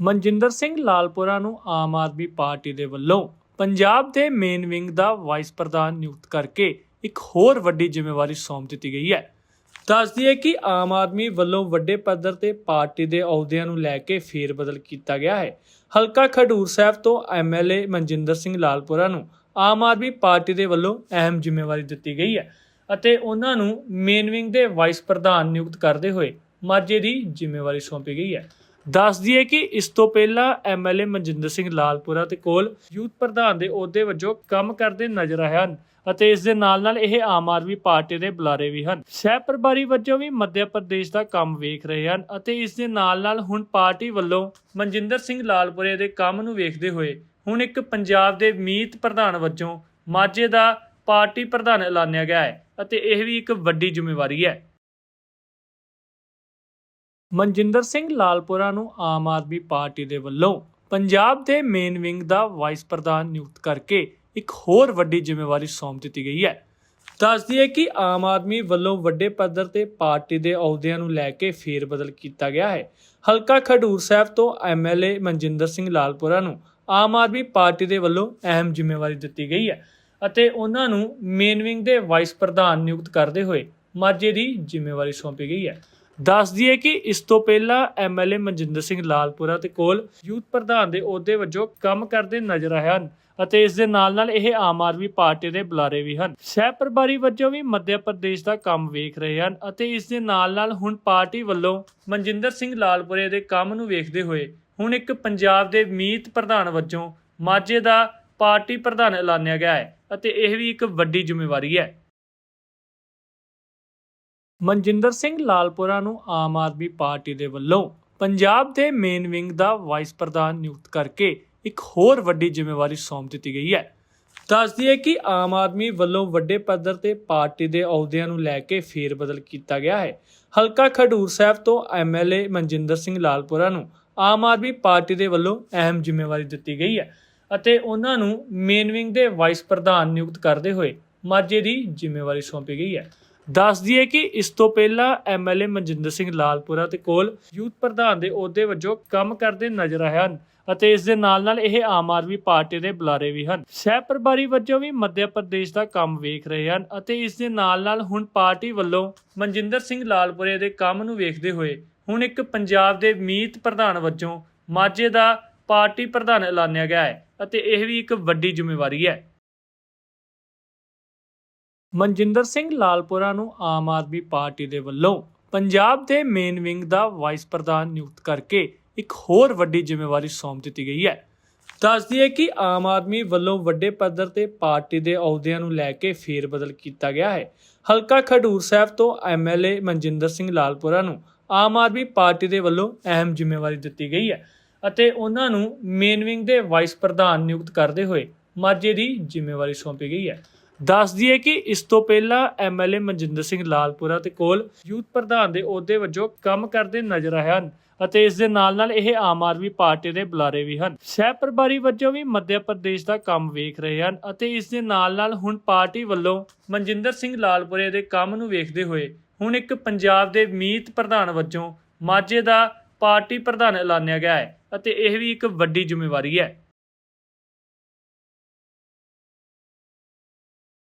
ਮਨਜਿੰਦਰ ਸਿੰਘ ਲਾਲਪੁਰਾ ਨੂੰ ਆਮ ਆਦਮੀ ਪਾਰਟੀ ਦੇ ਵੱਲੋਂ ਪੰਜਾਬ ਦੇ ਮੇਨ ਵਿੰਗ ਦਾ ਵਾਈਸ ਪ੍ਰਧਾਨ ਨਿਯੁਕਤ ਕਰਕੇ ਇੱਕ ਹੋਰ ਵੱਡੀ ਜ਼ਿੰਮੇਵਾਰੀ ਸੌਂਪ ਦਿੱਤੀ ਗਈ ਹੈ। ਦੱਸਦੀ ਹੈ ਕਿ ਆਮ ਆਦਮੀ ਵੱਲੋਂ ਵੱਡੇ ਪੱਧਰ ਤੇ ਪਾਰਟੀ ਦੇ ਅਹੁਦਿਆਂ ਨੂੰ ਲੈ ਕੇ ਫੇਰ ਬਦਲ ਕੀਤਾ ਗਿਆ ਹੈ। ਹਲਕਾ ਖਡੂਰ ਸਾਹਿਬ ਤੋਂ ਐਮਐਲਏ ਮਨਜਿੰਦਰ ਸਿੰਘ ਲਾਲਪੁਰਾ ਨੂੰ ਆਮ ਆਦਮੀ ਪਾਰਟੀ ਦੇ ਵੱਲੋਂ ਅਹਿਮ ਜ਼ਿੰਮੇਵਾਰੀ ਦਿੱਤੀ ਗਈ ਹੈ ਅਤੇ ਉਹਨਾਂ ਨੂੰ ਮੇਨ ਵਿੰਗ ਦੇ ਵਾਈਸ ਪ੍ਰਧਾਨ ਨਿਯੁਕਤ ਕਰਦੇ ਹੋਏ ਮਾਝੇ ਦੀ ਜ਼ਿੰਮੇਵਾਰੀ ਸੌਂਪੀ ਗਈ ਹੈ। ਦੱਸ ਦਈਏ ਕਿ ਇਸ ਤੋਂ ਪਹਿਲਾਂ ਐਮਐਲਏ ਮਨਜਿੰਦਰ ਸਿੰਘ ਲਾਲਪੁਰਾ ਤੇ ਕੋਲ ਯੂਥ ਪ੍ਰਧਾਨ ਦੇ ਅਹੁਦੇ ਵਜੋਂ ਕੰਮ ਕਰਦੇ ਨਜ਼ਰ ਆਏ ਹਨ ਅਤੇ ਇਸ ਦੇ ਨਾਲ ਨਾਲ ਇਹ ਆਮ ਆਦਮੀ ਪਾਰਟੀ ਦੇ ਬੁਲਾਰੇ ਵੀ ਹਨ। ਸਹਿ ਪ੍ਰਭਾਰੀ ਵਜੋਂ ਵੀ ਮੱਧ ਪ੍ਰਦੇਸ਼ ਦਾ ਕੰਮ ਵੇਖ ਰਹੇ ਹਨ ਅਤੇ ਇਸ ਦੇ ਨਾਲ ਨਾਲ ਹੁਣ ਪਾਰਟੀ ਵੱਲੋਂ ਮਨਜਿੰਦਰ ਸਿੰਘ ਲਾਲਪੁਰੇ ਦੇ ਕੰਮ ਨੂੰ ਵੇਖਦੇ ਹੋਏ ਹੁਣ ਇੱਕ ਪੰਜਾਬ ਦੇ ਮੀਤ ਪ੍ਰਧਾਨ ਵਜੋਂ ਮਾਝੇ ਦਾ ਪਾਰਟੀ ਪ੍ਰਧਾਨ ਐਲਾਨਿਆ ਗਿਆ ਹੈ ਅਤੇ ਇਹ ਵੀ ਇੱਕ ਵੱਡੀ ਜ਼ਿੰਮੇਵਾਰੀ ਹੈ। ਮਨਜਿੰਦਰ ਸਿੰਘ ਲਾਲਪੁਰਾ ਨੂੰ ਆਮ ਆਦਮੀ ਪਾਰਟੀ ਦੇ ਵੱਲੋਂ ਪੰਜਾਬ ਦੇ ਮੇਨ ਵਿੰਗ ਦਾ ਵਾਈਸ ਪ੍ਰਧਾਨ ਨਿਯੁਕਤ ਕਰਕੇ ਇੱਕ ਹੋਰ ਵੱਡੀ ਜ਼ਿੰਮੇਵਾਰੀ ਸੌਂਪ ਦਿੱਤੀ ਗਈ ਹੈ। ਦੱਸਦੀ ਹੈ ਕਿ ਆਮ ਆਦਮੀ ਵੱਲੋਂ ਵੱਡੇ ਪੱਧਰ ਤੇ ਪਾਰਟੀ ਦੇ ਅਹੁਦਿਆਂ ਨੂੰ ਲੈ ਕੇ ਫੇਰ ਬਦਲ ਕੀਤਾ ਗਿਆ ਹੈ। ਹਲਕਾ ਖਡੂਰ ਸਾਹਿਬ ਤੋਂ ਐਮਐਲਏ ਮਨਜਿੰਦਰ ਸਿੰਘ ਲਾਲਪੁਰਾ ਨੂੰ ਆਮ ਆਦਮੀ ਪਾਰਟੀ ਦੇ ਵੱਲੋਂ ਅਹਿਮ ਜ਼ਿੰਮੇਵਾਰੀ ਦਿੱਤੀ ਗਈ ਹੈ ਅਤੇ ਉਹਨਾਂ ਨੂੰ ਮੇਨ ਵਿੰਗ ਦੇ ਵਾਈਸ ਪ੍ਰਧਾਨ ਨਿਯੁਕਤ ਕਰਦੇ ਹੋਏ ਮਾਝੇ ਦੀ ਜ਼ਿੰਮੇਵਾਰੀ ਸੌਂਪੀ ਗਈ ਹੈ। ਦੱਸ ਦਈਏ ਕਿ ਇਸ ਤੋਂ ਪਹਿਲਾਂ ਐਮਐਲਏ ਮਨਜਿੰਦਰ ਸਿੰਘ ਲਾਲਪੁਰਾ ਤੇ ਕੋਲ ਯੂਥ ਪ੍ਰਧਾਨ ਦੇ ਅਹੁਦੇ ਵਜੋਂ ਕੰਮ ਕਰਦੇ ਨਜ਼ਰ ਆਏ ਹਨ ਅਤੇ ਇਸ ਦੇ ਨਾਲ ਨਾਲ ਇਹ ਆਮ ਆਦਮੀ ਪਾਰਟੀ ਦੇ ਬੁਲਾਰੇ ਵੀ ਹਨ। ਸਹਿ ਪਰਿਵਾਰੀ ਵਜੋਂ ਵੀ ਮੱਧ ਪ੍ਰਦੇਸ਼ ਦਾ ਕੰਮ ਵੇਖ ਰਹੇ ਹਨ ਅਤੇ ਇਸ ਦੇ ਨਾਲ ਨਾਲ ਹੁਣ ਪਾਰਟੀ ਵੱਲੋਂ ਮਨਜਿੰਦਰ ਸਿੰਘ ਲਾਲਪੁਰੇ ਦੇ ਕੰਮ ਨੂੰ ਵੇਖਦੇ ਹੋਏ ਹੁਣ ਇੱਕ ਪੰਜਾਬ ਦੇ ਮੀਤ ਪ੍ਰਧਾਨ ਵਜੋਂ ਮਾਝੇ ਦਾ ਪਾਰਟੀ ਪ੍ਰਧਾਨ ਐਲਾਨਿਆ ਗਿਆ ਹੈ ਅਤੇ ਇਹ ਵੀ ਇੱਕ ਵੱਡੀ ਜ਼ਿੰਮੇਵਾਰੀ ਹੈ। ਮਨਜਿੰਦਰ ਸਿੰਘ ਲਾਲਪੁਰਾ ਨੂੰ ਆਮ ਆਦਮੀ ਪਾਰਟੀ ਦੇ ਵੱਲੋਂ ਪੰਜਾਬ ਦੇ ਮੇਨ ਵਿੰਗ ਦਾ ਵਾਈਸ ਪ੍ਰਧਾਨ ਨਿਯੁਕਤ ਕਰਕੇ ਇੱਕ ਹੋਰ ਵੱਡੀ ਜ਼ਿੰਮੇਵਾਰੀ ਸੌਂਪ ਦਿੱਤੀ ਗਈ ਹੈ। ਦੱਸਦੀ ਹੈ ਕਿ ਆਮ ਆਦਮੀ ਵੱਲੋਂ ਵੱਡੇ ਪੱਧਰ ਤੇ ਪਾਰਟੀ ਦੇ ਅਹੁਦਿਆਂ ਨੂੰ ਲੈ ਕੇ ਫੇਰ ਬਦਲ ਕੀਤਾ ਗਿਆ ਹੈ। ਹਲਕਾ ਖਡੂਰ ਸਾਹਿਬ ਤੋਂ ਐਮਐਲਏ ਮਨਜਿੰਦਰ ਸਿੰਘ ਲਾਲਪੁਰਾ ਨੂੰ ਆਮ ਆਦਮੀ ਪਾਰਟੀ ਦੇ ਵੱਲੋਂ ਅਹਿਮ ਜ਼ਿੰਮੇਵਾਰੀ ਦਿੱਤੀ ਗਈ ਹੈ ਅਤੇ ਉਹਨਾਂ ਨੂੰ ਮੇਨ ਵਿੰਗ ਦੇ ਵਾਈਸ ਪ੍ਰਧਾਨ ਨਿਯੁਕਤ ਕਰਦੇ ਹੋਏ ਮਾਝੇ ਦੀ ਜ਼ਿੰਮੇਵਾਰੀ ਸੌਂਪੀ ਗਈ ਹੈ। ਦੱਸ ਦਈਏ ਕਿ ਇਸ ਤੋਂ ਪਹਿਲਾਂ ਐਮਐਲਏ ਮਨਜਿੰਦਰ ਸਿੰਘ ਲਾਲਪੁਰਾ ਤੇ ਕੋਲ ਯੂਥ ਪ੍ਰਧਾਨ ਦੇ ਅਹੁਦੇ ਵਜੋਂ ਕੰਮ ਕਰਦੇ ਨਜ਼ਰ ਆਏ ਹਨ ਅਤੇ ਇਸ ਦੇ ਨਾਲ ਨਾਲ ਇਹ ਆਮ ਆਦਮੀ ਪਾਰਟੀ ਦੇ ਬੁਲਾਰੇ ਵੀ ਹਨ। ਸਹਿ ਪ੍ਰਭਾਰੀ ਵਜੋਂ ਵੀ ਮੱਧ ਪ੍ਰਦੇਸ਼ ਦਾ ਕੰਮ ਵੇਖ ਰਹੇ ਹਨ ਅਤੇ ਇਸ ਦੇ ਨਾਲ ਨਾਲ ਹੁਣ ਪਾਰਟੀ ਵੱਲੋਂ ਮਨਜਿੰਦਰ ਸਿੰਘ ਲਾਲਪੁਰੇ ਦੇ ਕੰਮ ਨੂੰ ਵੇਖਦੇ ਹੋਏ ਹੁਣ ਇੱਕ ਪੰਜਾਬ ਦੇ ਮੀਤ ਪ੍ਰਧਾਨ ਵਜੋਂ ਮਾਝੇ ਦਾ ਪਾਰਟੀ ਪ੍ਰਧਾਨ ਐਲਾਨਿਆ ਗਿਆ ਹੈ ਅਤੇ ਇਹ ਵੀ ਇੱਕ ਵੱਡੀ ਜ਼ਿੰਮੇਵਾਰੀ ਹੈ। ਮਨਜਿੰਦਰ ਸਿੰਘ ਲਾਲਪੁਰਾ ਨੂੰ ਆਮ ਆਦਮੀ ਪਾਰਟੀ ਦੇ ਵੱਲੋਂ ਪੰਜਾਬ ਦੇ ਮੇਨ ਵਿੰਗ ਦਾ ਵਾਈਸ ਪ੍ਰਧਾਨ ਨਿਯੁਕਤ ਕਰਕੇ ਇੱਕ ਹੋਰ ਵੱਡੀ ਜ਼ਿੰਮੇਵਾਰੀ ਸੌਂਪ ਦਿੱਤੀ ਗਈ ਹੈ। ਦੱਸਦੀ ਹੈ ਕਿ ਆਮ ਆਦਮੀ ਵੱਲੋਂ ਵੱਡੇ ਪੱਧਰ ਤੇ ਪਾਰਟੀ ਦੇ ਅਹੁਦਿਆਂ ਨੂੰ ਲੈ ਕੇ ਫੇਰ ਬਦਲ ਕੀਤਾ ਗਿਆ ਹੈ। ਹਲਕਾ ਖਡੂਰ ਸਾਹਿਬ ਤੋਂ ਐਮਐਲਏ ਮਨਜਿੰਦਰ ਸਿੰਘ ਲਾਲਪੁਰਾ ਨੂੰ ਆਮ ਆਦਮੀ ਪਾਰਟੀ ਦੇ ਵੱਲੋਂ ਅਹਿਮ ਜ਼ਿੰਮੇਵਾਰੀ ਦਿੱਤੀ ਗਈ ਹੈ ਅਤੇ ਉਹਨਾਂ ਨੂੰ ਮੇਨ ਵਿੰਗ ਦੇ ਵਾਈਸ ਪ੍ਰਧਾਨ ਨਿਯੁਕਤ ਕਰਦੇ ਹੋਏ ਮਾਝੇ ਦੀ ਜ਼ਿੰਮੇਵਾਰੀ ਸੌਂਪੀ ਗਈ ਹੈ। ਦੱਸ ਦਈਏ ਕਿ ਇਸ ਤੋਂ ਪਹਿਲਾਂ ਐਮਐਲਏ ਮਨਜਿੰਦਰ ਸਿੰਘ ਲਾਲਪੁਰਾ ਤੇ ਕੋਲ ਯੂਥ ਪ੍ਰਧਾਨ ਦੇ ਅਹੁਦੇ ਵਜੋਂ ਕੰਮ ਕਰਦੇ ਨਜ਼ਰ ਆਏ ਹਨ ਅਤੇ ਇਸ ਦੇ ਨਾਲ ਨਾਲ ਇਹ ਆਮ ਆਦਮੀ ਪਾਰਟੀ ਦੇ ਬੁਲਾਰੇ ਵੀ ਹਨ। ਸਹਿ ਪ੍ਰਭਾਰੀ ਵਜੋਂ ਵੀ ਮੱਧ ਪ੍ਰਦੇਸ਼ ਦਾ ਕੰਮ ਵੇਖ ਰਹੇ ਹਨ ਅਤੇ ਇਸ ਦੇ ਨਾਲ ਨਾਲ ਹੁਣ ਪਾਰਟੀ ਵੱਲੋਂ ਮਨਜਿੰਦਰ ਸਿੰਘ ਲਾਲਪੁਰੇ ਦੇ ਕੰਮ ਨੂੰ ਵੇਖਦੇ ਹੋਏ ਹੁਣ ਇੱਕ ਪੰਜਾਬ ਦੇ ਮੀਤ ਪ੍ਰਧਾਨ ਵਜੋਂ ਮਾਝੇ ਦਾ ਪਾਰਟੀ ਪ੍ਰਧਾਨ ਐਲਾਨਿਆ ਗਿਆ ਹੈ ਅਤੇ ਇਹ ਵੀ ਇੱਕ ਵੱਡੀ ਜ਼ਿੰਮੇਵਾਰੀ ਹੈ।